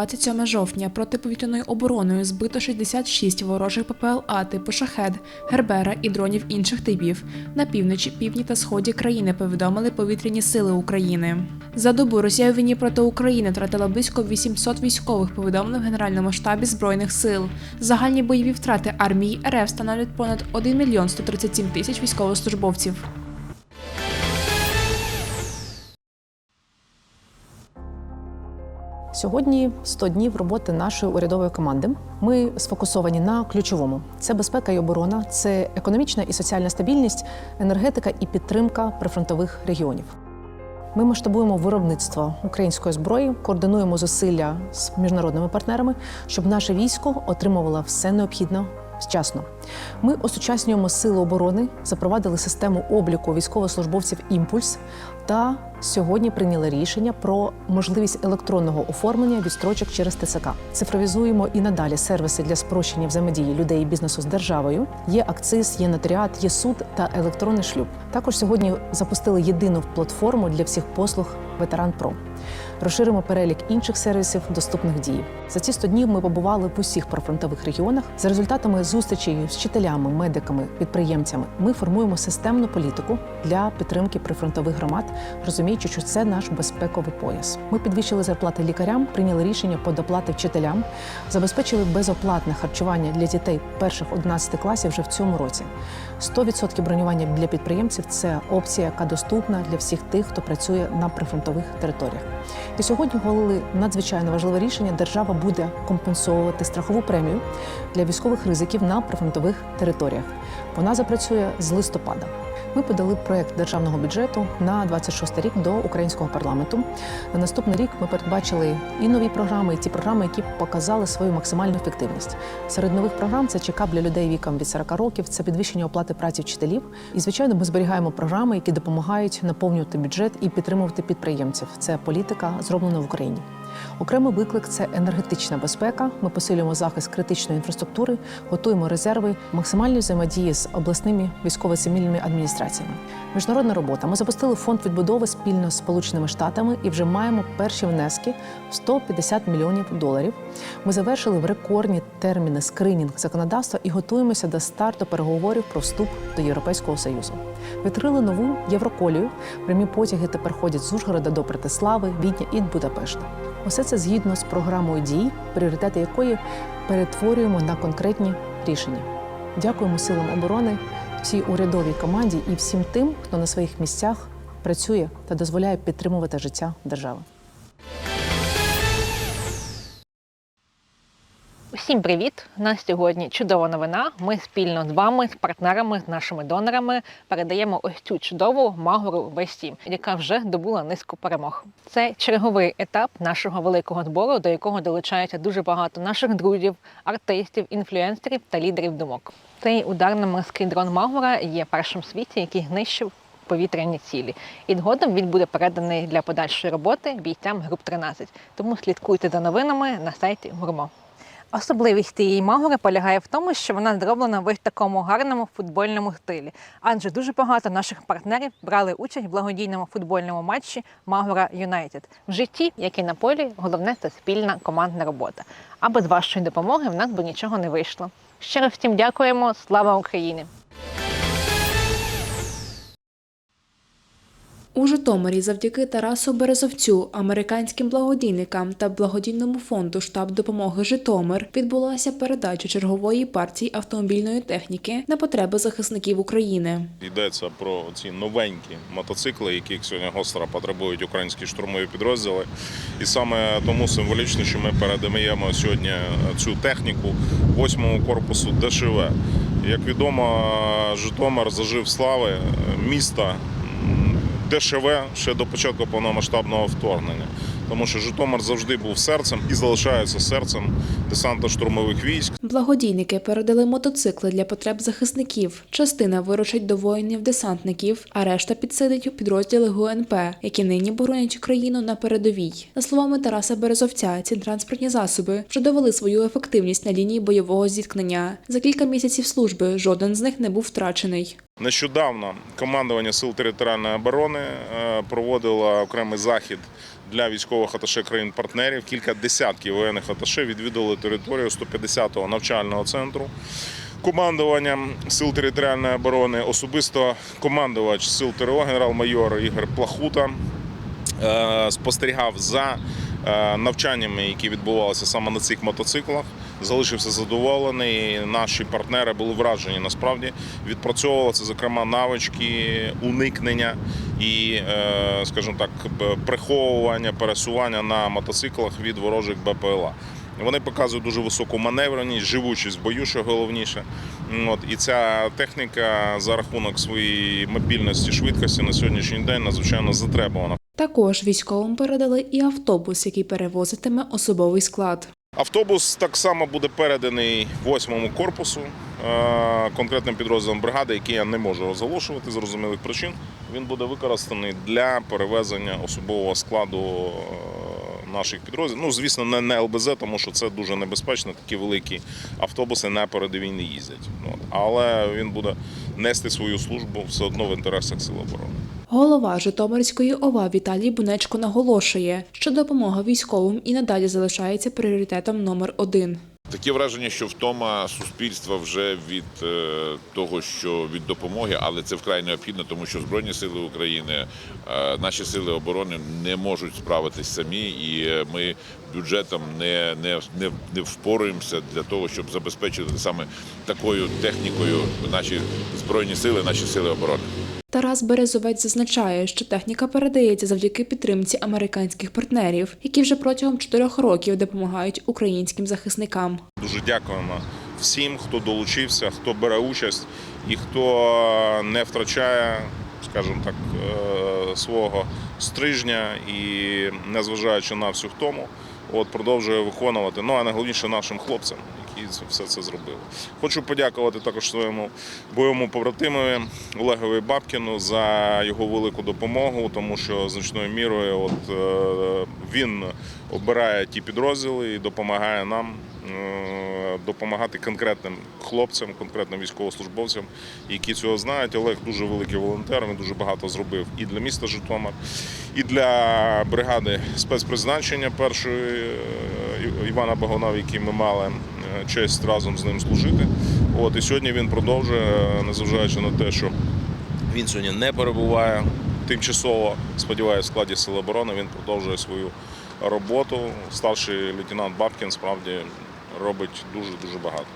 ніч на 27 жовтня протиповітряною обороною збито 66 ворожих ППЛА типу шахед, гербера і дронів інших типів. На півночі, півдні та сході країни повідомили повітряні сили України. За добу Росія у війні проти України втратила близько 800 військових. Повідомили в Генеральному штабі збройних сил. Загальні бойові втрати армії РФ становлять понад 1 мільйон 137 тисяч військовослужбовців. Сьогодні 100 днів роботи нашої урядової команди. Ми сфокусовані на ключовому: це безпека і оборона, це економічна і соціальна стабільність, енергетика і підтримка прифронтових регіонів. Ми масштабуємо виробництво української зброї, координуємо зусилля з міжнародними партнерами, щоб наше військо отримувало все необхідне вчасно. Ми осучаснюємо сили оборони, запровадили систему обліку військовослужбовців імпульс та сьогодні прийняли рішення про можливість електронного оформлення відстрочок через ТЦК. Цифровізуємо і надалі сервіси для спрощення взаємодії людей і бізнесу з державою. Є акциз, є нотаріат, є суд та електронний шлюб. Також сьогодні запустили єдину платформу для всіх послуг Ветеран Про. Розширимо перелік інших сервісів, доступних дії. За ці 100 днів ми побували в усіх прифронтових регіонах. За результатами зустрічей з вчителями, медиками, підприємцями ми формуємо системну політику для підтримки прифронтових громад, розуміючи, що це наш безпековий пояс. Ми підвищили зарплати лікарям, прийняли рішення по доплати вчителям, забезпечили безоплатне харчування для дітей перших 11 класів вже в цьому році. 100% бронювання для підприємців це опція, яка доступна для всіх тих, хто працює на прифронтових територіях. І сьогодні ухвалили надзвичайно важливе рішення. Держава буде компенсовувати страхову премію для військових ризиків на прифронтових територіях. Вона запрацює з листопада. Ми подали проект державного бюджету на 26 рік до українського парламенту. На наступний рік ми передбачили і нові програми, і ті програми, які показали свою максимальну ефективність. Серед нових програм це чекап для людей віком від 40 років, це підвищення оплати праці вчителів. І звичайно, ми зберігаємо програми, які допомагають наповнювати бюджет і підтримувати підприємців. Це політика зроблена в Україні. Окремий виклик це енергетична безпека. Ми посилюємо захист критичної інфраструктури, готуємо резерви, максимальні взаємодії з обласними військово-цивільними адміністраціями. Міжнародна робота. Ми запустили фонд відбудови спільно з Сполученими Штатами і вже маємо перші внески в 150 мільйонів доларів. Ми завершили в рекордні терміни скринінг законодавства і готуємося до старту переговорів про вступ до Європейського союзу. Відкрили нову Євроколію. Прямі потяги тепер ходять з Ужгорода до Братислави, Відня і Будапешта. Усе це згідно з програмою дій, пріоритети якої перетворюємо на конкретні рішення. Дякуємо силам оборони, всій урядовій команді і всім тим, хто на своїх місцях працює та дозволяє підтримувати життя держави. Усім привіт! У нас сьогодні чудова новина. Ми спільно з вами, з партнерами, з нашими донорами передаємо ось цю чудову магору Весті, яка вже добула низку перемог. Це черговий етап нашого великого збору, до якого долучається дуже багато наших друзів, артистів, інфлюенсерів та лідерів думок. Цей ударно-морський дрон Магора є першим в світі, який знищив повітряні цілі. І згодом він буде переданий для подальшої роботи бійцям груп 13. Тому слідкуйте за новинами на сайті Гурмо. Особливість цієї магори полягає в тому, що вона зроблена в такому гарному футбольному стилі. Адже дуже багато наших партнерів брали участь в благодійному футбольному матчі Магора Юнайтед. В житті, як і на полі, головне це спільна командна робота. А без вашої допомоги в нас би нічого не вийшло. Щиро всім дякуємо. Слава Україні! У Житомирі завдяки Тарасу Березовцю, американським благодійникам та благодійному фонду штаб допомоги Житомир відбулася передача чергової партії автомобільної техніки на потреби захисників України. Йдеться про ці новенькі мотоцикли, яких сьогодні гостро потребують українські штурмові підрозділи. І саме тому символічно, що ми передаємо сьогодні цю техніку восьмому корпусу ДШВ. Як відомо, Житомир зажив слави міста ДШВ ще до початку повномасштабного вторгнення. Тому що Житомир завжди був серцем і залишається серцем десантно-штурмових військ. Благодійники передали мотоцикли для потреб захисників. Частина вирушить до воїнів-десантників, а решта підсидить у підрозділи ГУНП, які нині боронять Україну на передовій. За словами Тараса Березовця, ці транспортні засоби вже довели свою ефективність на лінії бойового зіткнення. За кілька місяців служби жоден з них не був втрачений. Нещодавно командування сил територіальної оборони е, проводило окремий захід для військових аташе країн-партнерів. Кілька десятків воєнних аташе відвідали територію 150-го навчального центру. Командування сил територіальної оборони, особисто командувач сил ТРО генерал-майор Ігор Плахута е, спостерігав за е, навчаннями, які відбувалися саме на цих мотоциклах. Залишився задоволений. Наші партнери були вражені насправді. Відпрацьовували це, зокрема, навички уникнення і, е, скажімо так, приховування, пересування на мотоциклах від ворожих БПЛА. Вони показують дуже високу маневреність, живучість в бою, що головніше. От і ця техніка за рахунок своєї мобільності, швидкості на сьогоднішній день надзвичайно затребувана. Також військовим передали і автобус, який перевозитиме особовий склад. Автобус так само буде переданий восьмому корпусу е, конкретним підрозділом бригади, який я не можу розголошувати зрозумілих причин. Він буде використаний для перевезення особового складу е, наших підрозділів. Ну, звісно, не, не ЛБЗ, тому що це дуже небезпечно. Такі великі автобуси на передовій не їздять. Але він буде нести свою службу все одно в інтересах Сил оборони. Голова Житомирської ОВА Віталій Бунечко наголошує, що допомога військовим і надалі залишається пріоритетом номер один. Таке враження, що втома суспільства вже від е, того, що від допомоги, але це вкрай необхідно, тому що Збройні сили України, е, наші сили оборони не можуть справитись самі, і е, ми бюджетом не, не, не, не впоруємося для того, щоб забезпечити саме такою технікою наші збройні сили, наші сили оборони. Тарас Березовець зазначає, що техніка передається завдяки підтримці американських партнерів, які вже протягом чотирьох років допомагають українським захисникам. Дуже дякуємо всім, хто долучився, хто бере участь і хто не втрачає, скажімо так, е, свого стрижня і незважаючи на всю втому, от продовжує виконувати. Ну а найголовніше нашим хлопцям, які все це зробили. Хочу подякувати також своєму бойовому побратимові Олегові Бабкіну за його велику допомогу, тому що значною мірою от, е, він обирає ті підрозділи і допомагає нам допомагати конкретним хлопцям, конкретним військовослужбовцям, які цього знають. Олег дуже великий волонтер. Він дуже багато зробив і для міста Житомир, і для бригади спецпризначення першої е, Івана Багона, в якій ми мали е, честь разом з ним служити. От і сьогодні він продовжує, е, незважаючи на те, що він сьогодні не перебуває тимчасово, сподіваюся, в складі Сил оборони. Він продовжує свою роботу. Старший лейтенант Бабкін справді робить дуже дуже багато.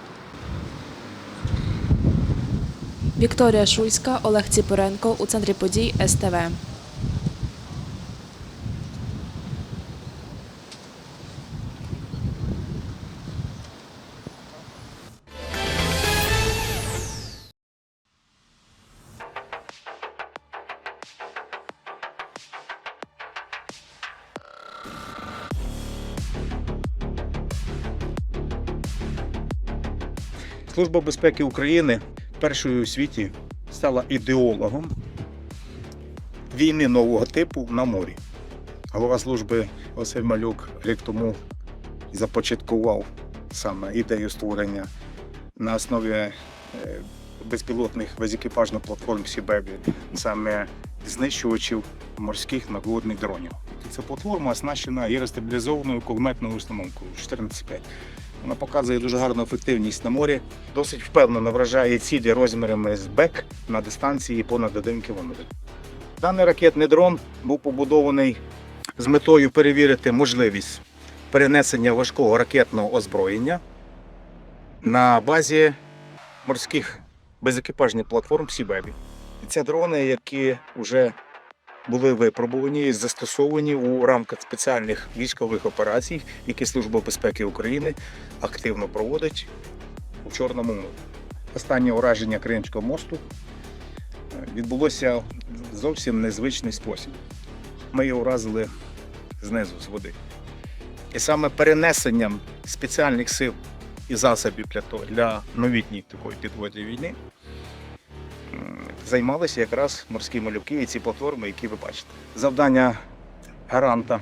Вікторія Шульська, Олег Ціпоренко у центрі подій СТВ. Служба безпеки України першою у світі стала ідеологом війни нового типу на морі. Голова служби Василь Малюк рік тому започаткував саме ідею створення на основі е, безпілотних безекіпажних платформ Сібебі, саме знищувачів морських надводних дронів. Ця платформа оснащена аеростабілізованою кулеметною установкою 14.5. Вона показує дуже гарну ефективність на морі, досить впевнено вражає цілі розмірами з БЕК на дистанції понад 1 км. Даний ракетний дрон був побудований з метою перевірити можливість перенесення важкого ракетного озброєння на базі морських безекіпажних платформ Сібебі. Це дрони, які вже були випробувані і застосовані у рамках спеціальних військових операцій, які Служба безпеки України активно проводить у Чорному морі. Останнє ураження Кримського мосту е, відбулося зовсім незвичний спосіб. Ми його уразили знизу з води. І саме перенесенням спеціальних сил і засобів для новітньої такої підводної війни займалися якраз морські малюки і ці платформи, які ви бачите. Завдання гаранта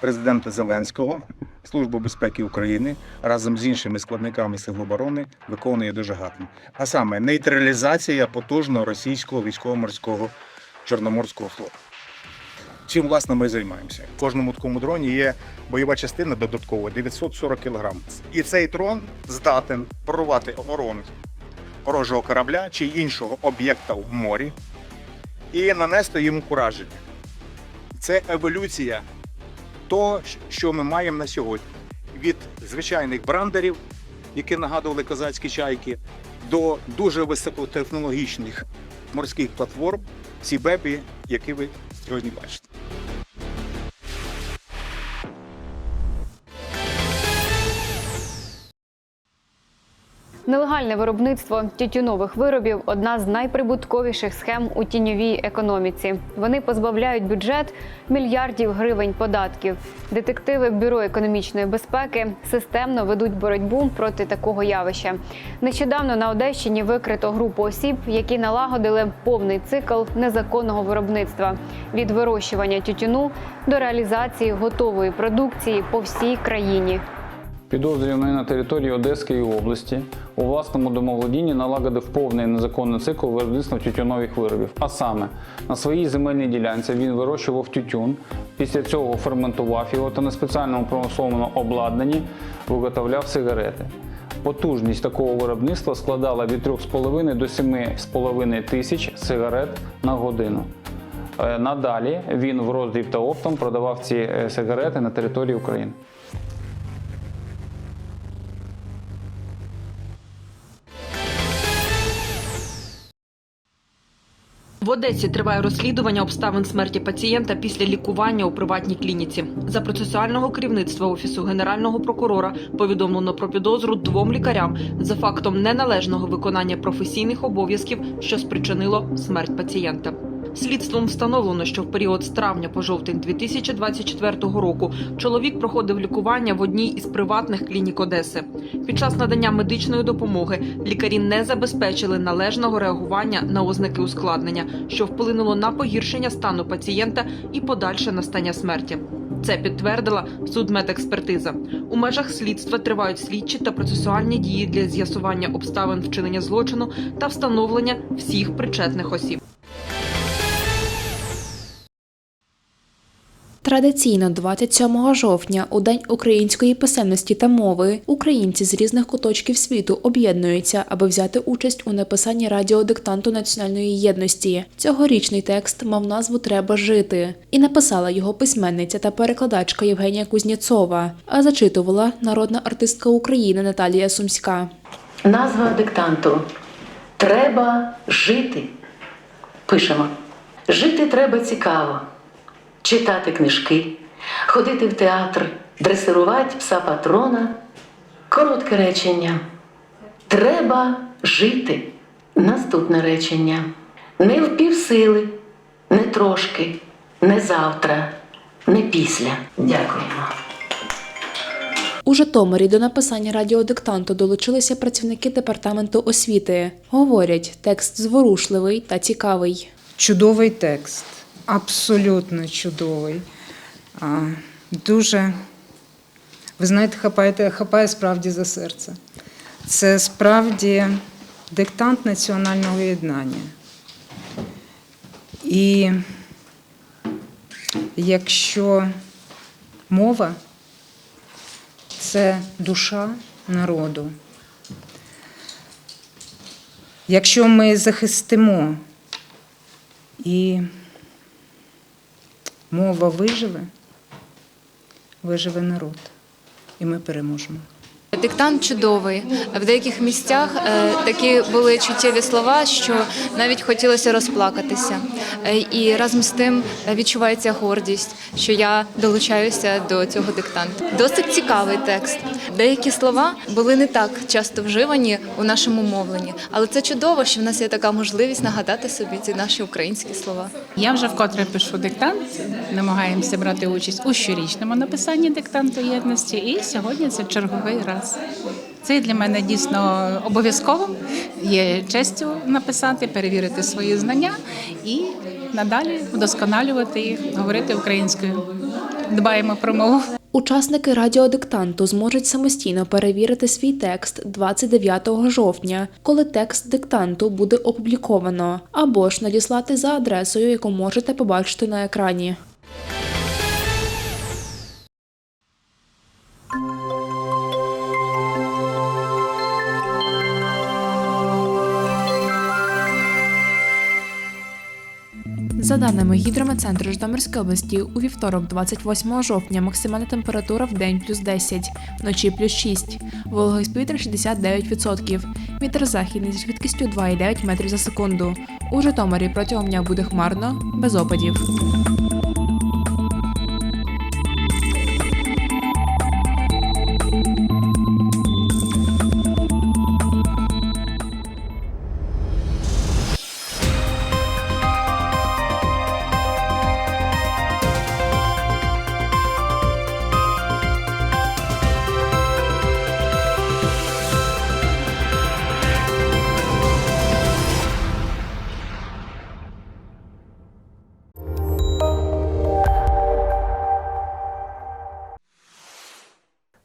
президента Зеленського, Служба безпеки України разом з іншими складниками Сил оборони виконує дуже гарно. А саме нейтралізація потужного російського військово-морського чорноморського флоту. Чим власне ми займаємося? В кожному такому дроні є бойова частина додаткова 940 кг. І цей дрон здатен прорвати оборону ворожого корабля чи іншого об'єкта в морі і нанести йому ураження. Це еволюція того, що ми маємо на сьогодні. Від звичайних брандерів, які нагадували козацькі чайки, до дуже високотехнологічних морських платформ, ці бебі, які ви сьогодні бачите. Нелегальне виробництво тютюнових виробів одна з найприбутковіших схем у тіньовій економіці. Вони позбавляють бюджет мільярдів гривень податків. Детективи Бюро економічної безпеки системно ведуть боротьбу проти такого явища. Нещодавно на Одещині викрито групу осіб, які налагодили повний цикл незаконного виробництва від вирощування тютюну до реалізації готової продукції по всій країні. Підозрюваний на території Одеської області у власному домоволодінні налагодив повний незаконний цикл виробництва тютюнових виробів. А саме на своїй земельній ділянці він вирощував тютюн, після цього ферментував його та на спеціальному промисловому обладнанні виготовляв сигарети. Потужність такого виробництва складала від 3,5 до 7,5 тисяч сигарет на годину. Е, Надалі він в роздріб та оптом продавав ці е, сигарети на території України. В Одесі триває розслідування обставин смерті пацієнта після лікування у приватній клініці. За процесуального керівництва офісу генерального прокурора повідомлено про підозру двом лікарям за фактом неналежного виконання професійних обов'язків, що спричинило смерть пацієнта. Слідством встановлено, що в період з травня по жовтень 2024 року чоловік проходив лікування в одній із приватних клінік Одеси. Під час надання медичної допомоги лікарі не забезпечили належного реагування на ознаки ускладнення, що вплинуло на погіршення стану пацієнта і подальше настання смерті. Це підтвердила судмедекспертиза. У межах слідства тривають слідчі та процесуальні дії для з'ясування обставин вчинення злочину та встановлення всіх причетних осіб. Традиційно 27 жовтня, у День української писемності та мови, українці з різних куточків світу об'єднуються, аби взяти участь у написанні радіодиктанту національної єдності. Цьогорічний текст мав назву Треба жити і написала його письменниця та перекладачка Євгенія Кузнєцова, а зачитувала народна артистка України Наталія Сумська. Назва диктанту Треба жити. Пишемо. Жити треба цікаво, читати книжки, ходити в театр, дресирувати пса патрона. Коротке речення. Треба жити. Наступне речення. Не в півсили, не трошки, не завтра, не після. Дякуємо. У Житомирі до написання радіодиктанту долучилися працівники департаменту освіти. Говорять, текст зворушливий та цікавий. Чудовий текст, абсолютно чудовий. Дуже, ви знаєте, хапає, хапає справді за серце. Це справді диктант національного єднання. І якщо мова це душа народу, якщо ми захистимо і мова виживе, виживе народ, і ми переможемо. Диктант чудовий. В деяких місцях е, такі були чуттєві слова, що навіть хотілося розплакатися. Е, І разом з тим відчувається гордість, що я долучаюся до цього диктанту. Досить цікавий текст. Деякі слова були не так часто вживані у нашому мовленні, але це чудово, що в нас є така можливість нагадати собі ці наші українські слова. Я вже вкотре пишу диктант. Намагаємося брати участь у щорічному написанні диктанту єдності. І сьогодні це черговий раз. Це для мене дійсно обов'язково. Є честю написати, перевірити свої знання і надалі вдосконалювати їх, говорити українською. Дбаємо про мову. Учасники радіодиктанту зможуть самостійно перевірити свій текст 29 жовтня, коли текст диктанту буде опубліковано, або ж надіслати за адресою, яку можете побачити на екрані. За даними гідрометцентру Житомирської області, у вівторок, 28 жовтня, максимальна температура в день плюс 10, вночі плюс 6, вологість повітря 69%, вітер західний зі швидкістю 2,9 метрів за секунду. У Житомирі протягом дня буде хмарно, без опадів.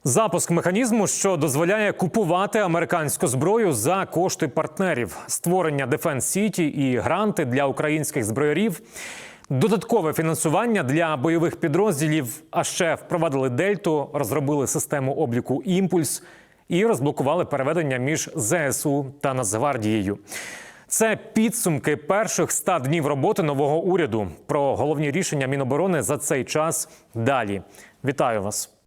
Запуск механізму, що дозволяє купувати американську зброю за кошти партнерів, створення Defense City і гранти для українських зброярів, додаткове фінансування для бойових підрозділів. А ще впровадили дельту, розробили систему обліку імпульс і розблокували переведення між ЗСУ та Нацгвардією. Це підсумки перших 100 днів роботи нового уряду. Про головні рішення Міноборони за цей час далі. Вітаю вас.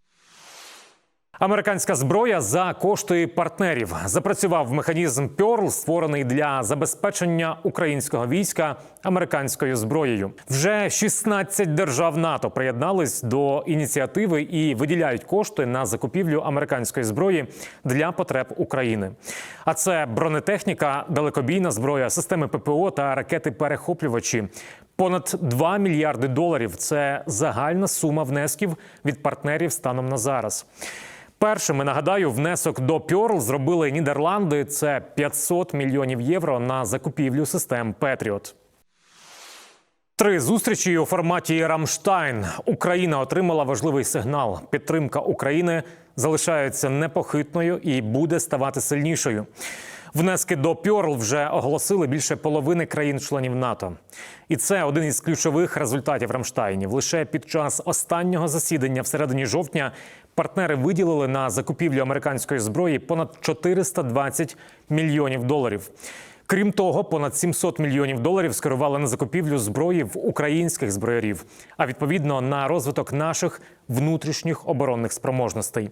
Американська зброя за кошти партнерів запрацював механізм Pearl, створений для забезпечення українського війська американською зброєю. Вже 16 держав НАТО приєднались до ініціативи і виділяють кошти на закупівлю американської зброї для потреб України. А це бронетехніка, далекобійна зброя, системи ППО та ракети-перехоплювачі. Понад 2 мільярди доларів це загальна сума внесків від партнерів станом на зараз. Першими нагадаю, внесок до Пьорл зробили Нідерланди. Це 500 мільйонів євро на закупівлю систем Петріот. Три зустрічі у форматі Рамштайн. Україна отримала важливий сигнал. Підтримка України залишається непохитною і буде ставати сильнішою. Внески до Пьорл вже оголосили більше половини країн-членів НАТО. І це один із ключових результатів Рамштайнів. Лише під час останнього засідання всередині жовтня партнери виділили на закупівлю американської зброї понад 420 мільйонів доларів. Крім того, понад 700 мільйонів доларів скерували на закупівлю зброї в українських зброярів, а відповідно на розвиток наших внутрішніх оборонних спроможностей.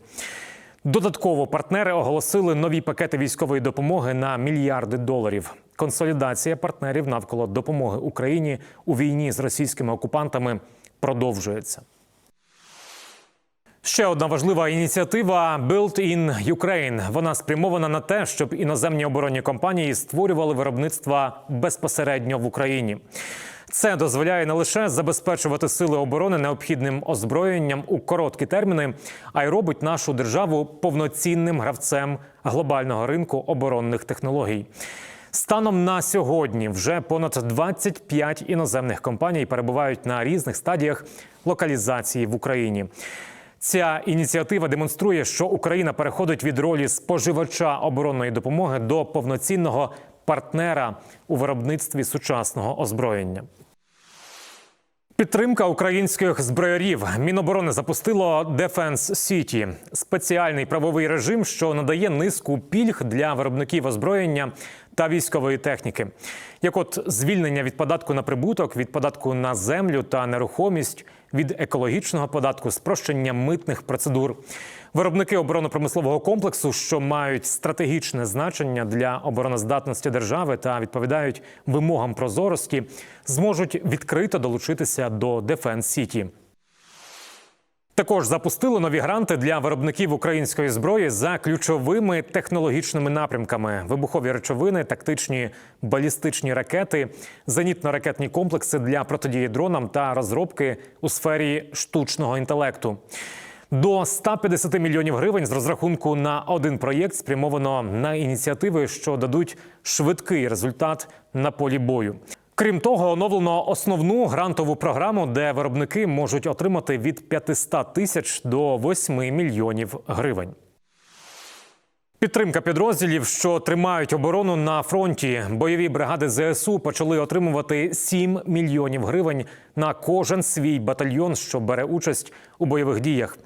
Додатково партнери оголосили нові пакети військової допомоги на мільярди доларів. Консолідація партнерів навколо допомоги Україні у війні з російськими окупантами продовжується. Ще одна важлива ініціатива Build in Ukraine. Вона спрямована на те, щоб іноземні оборонні компанії створювали виробництва безпосередньо в Україні. Це дозволяє не лише забезпечувати сили оборони необхідним озброєнням у короткі терміни, а й робить нашу державу повноцінним гравцем глобального ринку оборонних технологій. Станом на сьогодні вже понад 25 іноземних компаній перебувають на різних стадіях локалізації в Україні. Ця ініціатива демонструє, що Україна переходить від ролі споживача оборонної допомоги до повноцінного партнера у виробництві сучасного озброєння. Підтримка українських зброярів Міноборони запустило Defense City – спеціальний правовий режим, що надає низку пільг для виробників озброєння та військової техніки, як от звільнення від податку на прибуток, від податку на землю та нерухомість, від екологічного податку, спрощення митних процедур. Виробники оборонно-промислового комплексу, що мають стратегічне значення для обороноздатності держави та відповідають вимогам прозорості, зможуть відкрито долучитися до Defense City. Також запустили нові гранти для виробників української зброї за ключовими технологічними напрямками: вибухові речовини, тактичні балістичні ракети, зенітно-ракетні комплекси для протидії дронам та розробки у сфері штучного інтелекту. До 150 мільйонів гривень з розрахунку на один проєкт спрямовано на ініціативи, що дадуть швидкий результат на полі бою. Крім того, оновлено основну грантову програму, де виробники можуть отримати від 500 тисяч до 8 мільйонів гривень. Підтримка підрозділів, що тримають оборону на фронті. Бойові бригади ЗСУ почали отримувати 7 мільйонів гривень на кожен свій батальйон, що бере участь у бойових діях.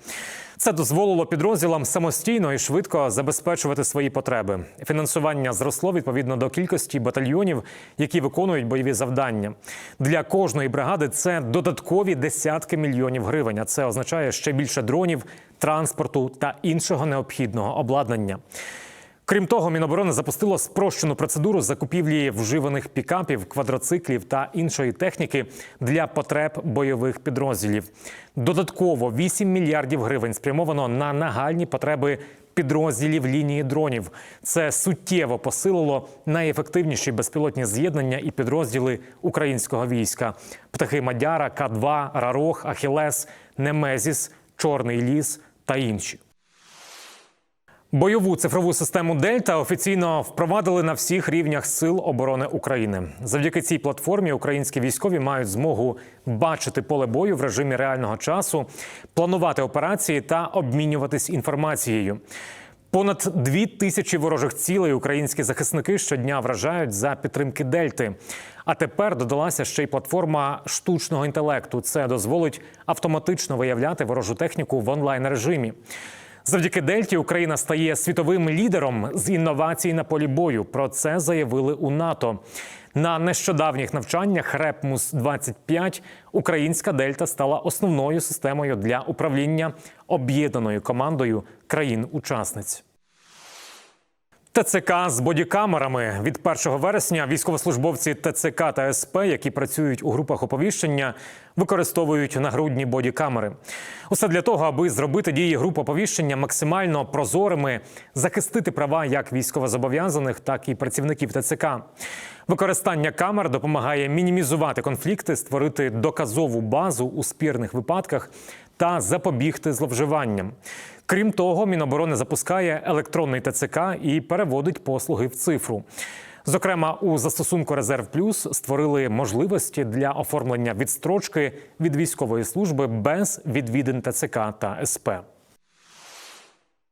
Це дозволило підрозділам самостійно і швидко забезпечувати свої потреби. Фінансування зросло відповідно до кількості батальйонів, які виконують бойові завдання. Для кожної бригади це додаткові десятки мільйонів гривень. А це означає ще більше дронів, транспорту та іншого необхідного обладнання. Крім того, Міноборони запустило спрощену процедуру закупівлі вживаних пікапів, квадроциклів та іншої техніки для потреб бойових підрозділів. Додатково 8 мільярдів гривень спрямовано на нагальні потреби підрозділів лінії дронів. Це суттєво посилило найефективніші безпілотні з'єднання і підрозділи українського війська: птахи Мадяра, К-2, Рарох, Ахілес, Немезіс, Чорний ліс та інші. Бойову цифрову систему Дельта офіційно впровадили на всіх рівнях сил оборони України. Завдяки цій платформі українські військові мають змогу бачити поле бою в режимі реального часу, планувати операції та обмінюватись інформацією. Понад дві тисячі ворожих цілей українські захисники щодня вражають за підтримки Дельти. А тепер додалася ще й платформа штучного інтелекту. Це дозволить автоматично виявляти ворожу техніку в онлайн режимі. Завдяки Дельті Україна стає світовим лідером з інновацій на полі бою. Про це заявили у НАТО. На нещодавніх навчаннях Репмус 25 українська Дельта стала основною системою для управління об'єднаною командою країн-учасниць. ТЦК з бодікамерами від 1 вересня військовослужбовці ТЦК та СП, які працюють у групах оповіщення, використовують нагрудні бодікамери. Усе для того, аби зробити дії груп оповіщення максимально прозорими, захистити права як військовозобов'язаних, так і працівників ТЦК. Використання камер допомагає мінімізувати конфлікти, створити доказову базу у спірних випадках та запобігти зловживанням. Крім того, Міноборони запускає електронний ТЦК і переводить послуги в цифру. Зокрема, у застосунку Резерв Плюс створили можливості для оформлення відстрочки від військової служби без відвідин ТЦК та СП.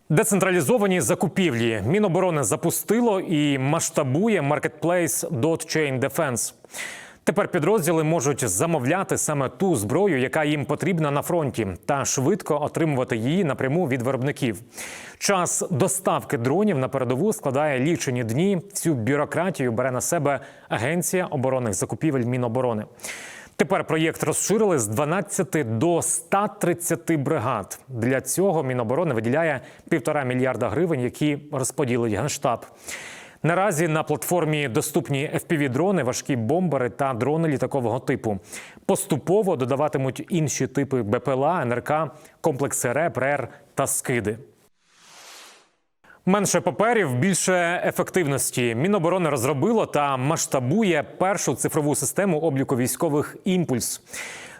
Децентралізовані закупівлі Міноборони запустило і масштабує маркетплейс Chain Defense. Тепер підрозділи можуть замовляти саме ту зброю, яка їм потрібна на фронті, та швидко отримувати її напряму від виробників. Час доставки дронів на передову складає лічені дні. Цю бюрократію бере на себе Агенція оборонних закупівель Міноборони. Тепер проєкт розширили з 12 до 130 бригад. Для цього Міноборони виділяє півтора мільярда гривень, які розподілить генштаб. Наразі на платформі доступні FPV-дрони, важкі бомбери та дрони літакового типу. Поступово додаватимуть інші типи БПЛА, НРК, комплекси РЕП, РЕР та скиди. Менше паперів, більше ефективності. Міноборони розробило та масштабує першу цифрову систему обліку військових імпульс.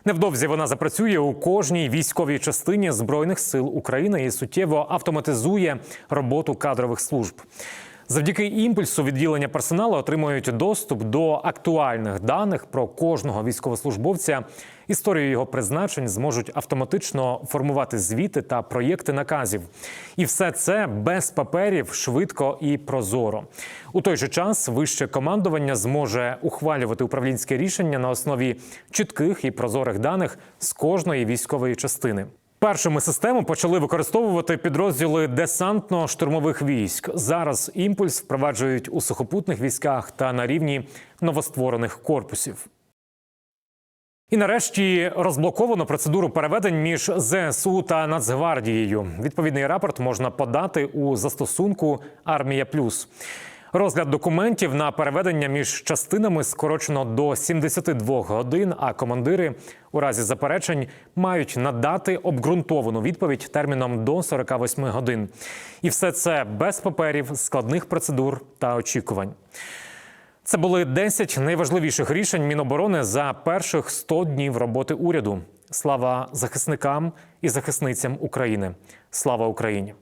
Невдовзі вона запрацює у кожній військовій частині збройних сил України і суттєво автоматизує роботу кадрових служб. Завдяки імпульсу відділення персоналу отримують доступ до актуальних даних про кожного військовослужбовця. Історію його призначень зможуть автоматично формувати звіти та проєкти наказів. І все це без паперів, швидко і прозоро. У той же час вище командування зможе ухвалювати управлінське рішення на основі чітких і прозорих даних з кожної військової частини. Першими систему почали використовувати підрозділи десантно-штурмових військ. Зараз імпульс впроваджують у сухопутних військах та на рівні новостворених корпусів. І нарешті розблоковано процедуру переведень між ЗСУ та Нацгвардією. Відповідний рапорт можна подати у застосунку Армія Плюс. Розгляд документів на переведення між частинами скорочено до 72 годин. А командири у разі заперечень мають надати обґрунтовану відповідь терміном до 48 годин. І все це без паперів, складних процедур та очікувань. Це були 10 найважливіших рішень Міноборони за перших 100 днів роботи уряду. Слава захисникам і захисницям України. Слава Україні!